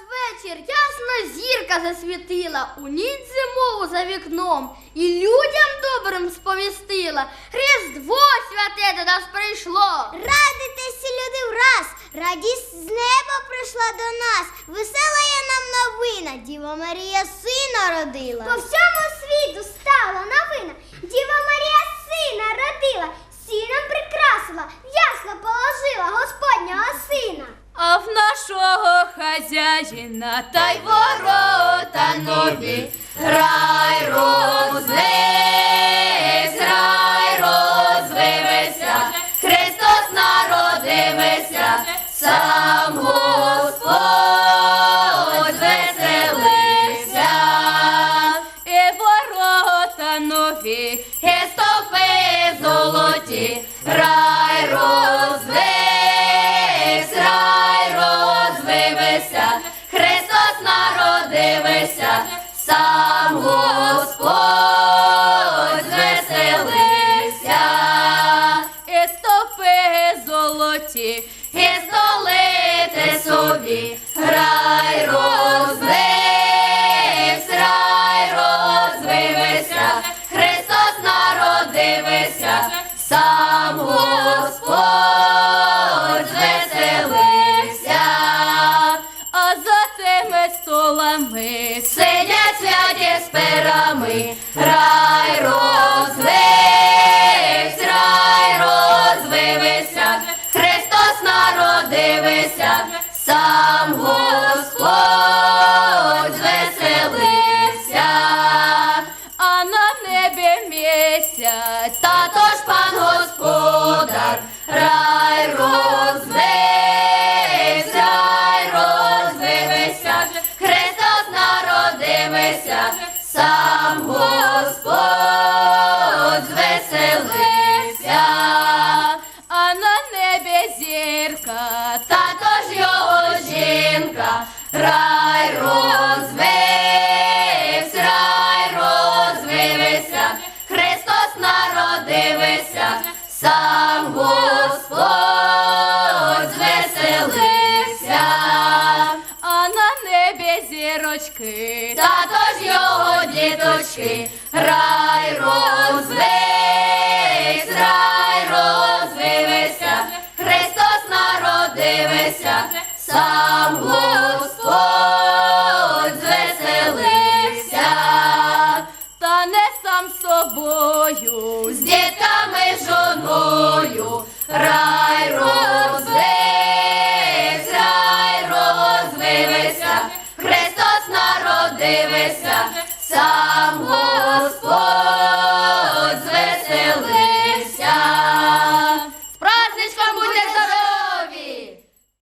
надвечір ясна зірка засвітила, у ніч зимову за вікном, і людям добрим сповістила. Різдво святе до нас прийшло. Радитеся, люди, враз, радість з неба прийшла до нас. Весела є нам новина, Діва Марія сина родила. По всьому світу стала новина. Діва хазяїна та й ворота нові, рай розвесь, рай розвився, Христос народився, сам Господь веселився, і ворота нові, і стовпи золоті, рай народився, сам Господь звеселився, і стопи золоті, і здолити собі, за столами сидять святі з перами, рай розвився, рай розвився, Христос народився, сам Господь народився, зірочки, тато ж його діточки, рай розвись, рай розвивися, Христос народився, сам дивися, сам Господь.